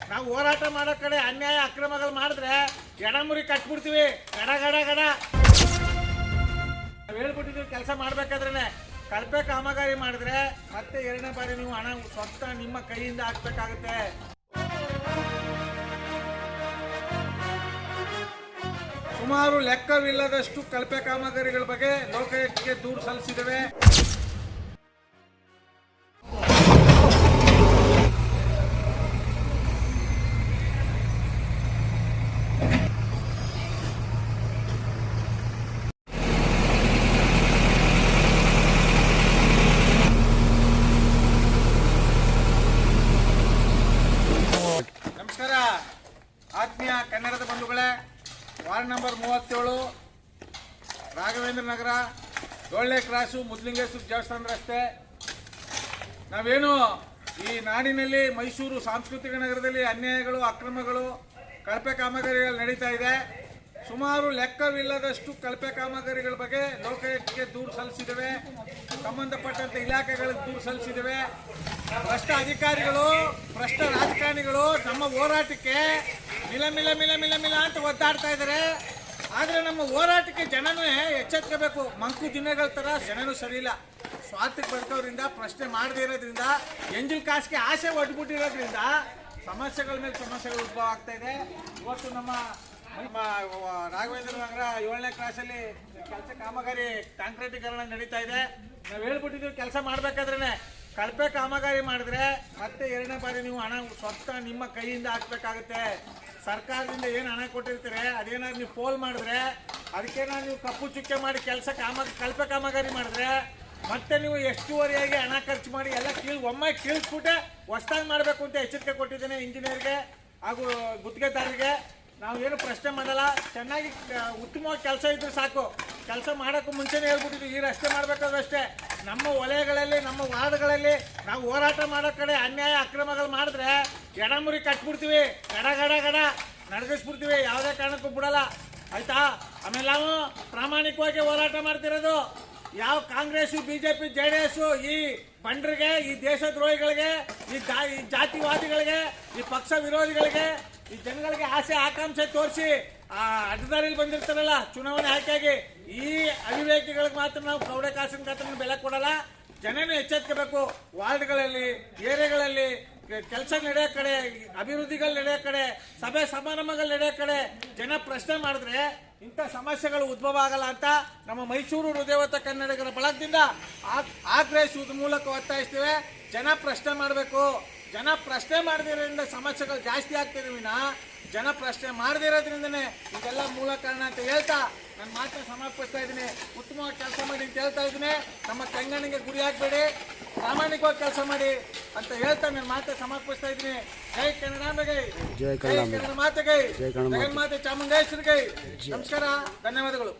ನಾವು ಹೋರಾಟ ಮಾಡೋ ಕಡೆ ಅನ್ಯಾಯ ಅಕ್ರಮಗಳು ಮಾಡಿದ್ರೆ ಎಡಮುರಿ ಕಟ್ಬಿಡ್ತೀವಿ. ಗಡ ಗಡ ಗಡ. ನಾವು ಹೇಳ್ಬಿಟ್ಟಿದ್ದೀವಿ ಕೆಲಸ ಮಾಡ್ಬೇಕಾದ್ರೆ ಕಳಪೆ ಕಾಮಗಾರಿ ಮಾಡಿದ್ರೆ ಮತ್ತೆ ಎರಡನೇ ಬಾರಿ ನೀವು ಹಣ ಸ್ವಂತ ನಿಮ್ಮ ಕೈಯಿಂದ ಹಾಕ್ಬೇಕಾಗುತ್ತೆ. ಸುಮಾರು ಲೆಕ್ಕವಿಲ್ಲದಷ್ಟು ಕಳಪೆ ಕಾಮಗಾರಿಗಳ ಬಗ್ಗೆ ಲೋಕಾಯುಕ್ತಕ್ಕೆ ದೂರು ಸಲ್ಲಿಸಿದ್ದೇವೆ ನಮಸ್ಕಾರ ಆತ್ಮೀಯ ಕನ್ನಡದ ಬಂಧುಗಳೇ, ವಾರ್ಡ್ ನಂಬರ್ ಮೂವತ್ತೇಳು, ರಾಘವೇಂದ್ರ ನಗರ ಡೊಳ್ಳೆ ಕ್ರಾಸು, ಮುದ್ಲಿಂಗೇಶ್ವರ ದೇವಸ್ಥಾನ ರಸ್ತೆ. ನಾವೇನು ಈ ನಾಡಿನಲ್ಲಿ ಮೈಸೂರು ಸಾಂಸ್ಕೃತಿಕ ನಗರದಲ್ಲಿ ಅನ್ಯಾಯಗಳು, ಅಕ್ರಮಗಳು, ಕಳಪೆ ಕಾಮಗಾರಿಗಳು ನಡೀತಾ ಇದೆ. ಸುಮಾರು ಲೆಕ್ಕವಿಲ್ಲದಷ್ಟು ಕಳಪೆ ಕಾಮಗಾರಿಗಳ ಬಗ್ಗೆ ಲೋಕಾಯುಕ್ತಕ್ಕೆ ದೂರು ಸಲ್ಲಿಸಿದ್ದೇವೆ. ಸಂಬಂಧಪಟ್ಟಂತ ಇಲಾಖೆಗಳಿಗೆ ದೂರು ಸಲ್ಲಿಸಿದ್ದೇವೆ. ಭ್ರಷ್ಟ ಅಧಿಕಾರಿಗಳು, ಭ್ರಷ್ಟ ರಾಜಕಾರಣಿಗಳು ನಮ್ಮ ಹೋರಾಟಕ್ಕೆ ಮಿಲ ಮಿಲ ಮಿಲ ಮಿಲ ಅಂತ ಒದ್ದಾಡ್ತಾ ಇದ್ದಾರೆ ಆದ್ರೆ ನಮ್ಮ ಹೋರಾಟಕ್ಕೆ ಜನನೂ ಎಚ್ಚೆತ್ಕೋಬೇಕು. ಮಂಕು ದಿನಗಳ ತರ ಜನನೂ ಸರಿಯಿಲ್ಲ. ಸ್ವಾರ್ಥಕ್ಕೆ ಬರ್ತವ್ರಿಂದ ಪ್ರಶ್ನೆ ಮಾಡದೇ ಇರೋದ್ರಿಂದ, ಎಂಜಿಲ್ ಕಾಸಿಗೆ ಆಸೆ ಒಡ್ಬಿಟ್ಟಿರೋದ್ರಿಂದ ಸಮಸ್ಯೆಗಳ ಮೇಲೆ ಸಮಸ್ಯೆಗಳು ಉದ್ಭವ ಆಗ್ತಾ ಇದೆ. ಇವತ್ತು ನಮ್ಮ ನಮ್ಮ ರಾಘವೇಂದ್ರ ನಗರ ಏಳನೇ ಕ್ಲಾಸಲ್ಲಿ ಕೆಲಸ ಕಾಮಗಾರಿ ಕಾಂಕ್ರೀಟೀಕರಣ ನಡೀತಾ ಇದೆ. ನಾವು ಹೇಳ್ಬಿಟ್ಟಿದ್ದೀವಿ, ಕೆಲಸ ಮಾಡ್ಬೇಕಾದ್ರೇನೆ. ಕಳಪೆ ಕಾಮಗಾರಿ ಮಾಡಿದ್ರೆ ಮತ್ತೆ ಎರಡನೇ ಬಾರಿ ನೀವು ಹಣ ಸ್ವತಃ ನಿಮ್ಮ ಕೈಯಿಂದ ಹಾಕ್ಬೇಕಾಗುತ್ತೆ. ಸರ್ಕಾರದಿಂದ ಏನು ಹಣ ಕೊಟ್ಟಿರ್ತೀರಿ, ಅದೇನಾದ್ರು ನೀವು ಪೋಲ್ ಮಾಡಿದ್ರೆ, ಅದಕ್ಕೇನಾದ್ರು ನೀವು ಕಪ್ಪು ಚುಕ್ಕೆ ಮಾಡಿ ಕೆಲಸ ಕಾಮ, ಕಳಪೆ ಕಾಮಗಾರಿ ಮಾಡಿದ್ರೆ, ಮತ್ತೆ ನೀವು ಎಷ್ಟುವರೆಯಾಗಿ ಹಣ ಖರ್ಚು ಮಾಡಿ ಎಲ್ಲ ಕೀಳ್, ಒಮ್ಮೆ ಕೀಳ್ಸ್ಬಿಟ್ಟೆ ಹೊಸ್ದಾಗಿ ಮಾಡಬೇಕು ಅಂತ ಎಚ್ಚರಿಕೆ ಕೊಟ್ಟಿದ್ದೇನೆ ಇಂಜಿನಿಯರ್ಗೆ ಹಾಗೂ ಗುತ್ತಿಗೆದಾರರಿಗೆ. ನಾವು ಏನು ಪ್ರಶ್ನೆ ಮಾಡಲ್ಲ, ಚೆನ್ನಾಗಿ ಉತ್ತಮವಾಗಿ ಕೆಲಸ ಇದ್ರೆ ಸಾಕು. ಕೆಲಸ ಮಾಡೋಕ್ಕೂ ಮುಂಚೆನೇ ಹೇಳ್ಬಿಟ್ಟಿದ್ವಿ ಈ ರಸ್ತೆ ಮಾಡಬೇಕಾದಷ್ಟೇ ನಮ್ಮ ವಲಯಗಳಲ್ಲಿ ನಮ್ಮ ವಾರ್ಡ್ಗಳಲ್ಲಿ ನಾವು ಹೋರಾಟ ಮಾಡೋ ಕಡೆ ಅನ್ಯಾಯ ಅಕ್ರಮಗಳು ಮಾಡಿದ್ರೆ ಎಡಮುರಿ ಕಟ್ಬಿಡ್ತೀವಿ. ಗಡ ಗಡ ಗಡ ನಡ್ಗಿಸ್ಬಿಡ್ತೀವಿ. ಯಾವುದೇ ಕಾರಣಕ್ಕೂ ಬಿಡಲ್ಲ. ಆಯ್ತಾ? ಆಮೇಲೆ ನಾವು ಪ್ರಾಮಾಣಿಕವಾಗಿ ಹೋರಾಟ ಮಾಡ್ತಿರೋದು ಯಾವ Congress B J P J D S, ಈ ಬಂಡ್ರಿಗೆ, ಈ ದೇಶದ್ರೋಹಿಗಳಿಗೆ ಈ ಜಾತಿವಾದಿಗಳಿಗೆ, ಈ ಪಕ್ಷ ವಿರೋಧಿಗಳಿಗೆ, ಈ ಜನಗಳಿಗೆ ಆಸೆ, ಆಕಾಂಕ್ಷೆ ತೋರಿಸಿ ಆ ಅಡ್ಡದಾರಿಯಲ್ಲಿ ಬಂದಿರ್ತಾರಲ್ಲ, ಚುನಾವಣೆ ಹಾಕಿಯಾಗಿ ಈ ಅವಿವೇಕಿಗಳಿಗೆ ಮಾತ್ರ ನಾವು ಕೌಡೆ ಕಾಸಿನ ಖಾತ್ರ ಬೆಲೆ ಕೊಡಲ್ಲ. ಜನನೇ ಎಚ್ಚೆತ್ಕೋಬೇಕು. ವಾರ್ಡ್ಗಳಲ್ಲಿ, ಏರಿಯಾಗಳಲ್ಲಿ ಕೆಲಸ ನಡೆಯೋ ಕಡೆ, ಅಭಿವೃದ್ಧಿಗಳು ನಡೆಯೋ ಕಡೆ, ಸಭೆ ಸಮಾರಂಭಗಳು ನಡೆಯೋ ಕಡೆ ಜನ ಪ್ರಶ್ನೆ ಮಾಡಿದ್ರೆ ಇಂಥ ಸಮಸ್ಯೆಗಳು ಉದ್ಭವ ಆಗಲ್ಲ ಅಂತ ನಮ್ಮ ಮೈಸೂರು ಹೃದಯವತ ಕನ್ನಡಿಗರ ಬಳಗದಿಂದ ಆಗ್ರಹಿಸುವುದ ಮೂಲಕ ಒತ್ತಾಯಿಸ್ತೇವೆ. ಜನ ಪ್ರಶ್ನೆ ಮಾಡಬೇಕು. ಜನ ಪ್ರಶ್ನೆ ಮಾಡದಿರೋದ್ರಿಂದ ಸಮಸ್ಯೆಗಳು ಜಾಸ್ತಿ ಆಗ್ತಿದೆ ವಿನ ಜನ ಪ್ರಶ್ನೆ ಮಾಡದಿರೋದ್ರಿಂದನೇ ಇದೆಲ್ಲ ಮೂಲ ಕಾರಣ ಅಂತ ಹೇಳ್ತಾ ನನ್ನ ಮಾತನ್ನ ಸಮರ್ಪಿಸ್ತಾ ಇದ್ದೀನಿ. ಉತ್ತಮವಾಗಿ ಕೆಲಸ ಮಾಡಿ ಅಂತ ಹೇಳ್ತಾ ಇದ್ದೀನಿ. ನಮ್ಮ ಕಂಗಣಿಗೆ ಗುರಿ ಹಾಕ್ಬೇಡಿ ಪ್ರಾಮಾಣಿಕವಾಗಿ ಕೆಲಸ ಮಾಡಿ ಅಂತ ಹೇಳ್ತಾ ನನ್ನ ಮಾತೆ ಸಮರ್ಪಿಸ್ತಾ ಇದ್ದೀನಿ. ಜೈ ಕನ್ನಡಾಂಬೆಗೈ. ಜೈ ಜೈ ಕನ್ನಡ ಮಾತೆಗೈ. ಜೈ ಕನ್ನಡ ಮಾತೆ. ಚಾಮುಂಡೇಶ್ವರಿ ಗೈ ನಮಸ್ಕಾರ. ಧನ್ಯವಾದಗಳು.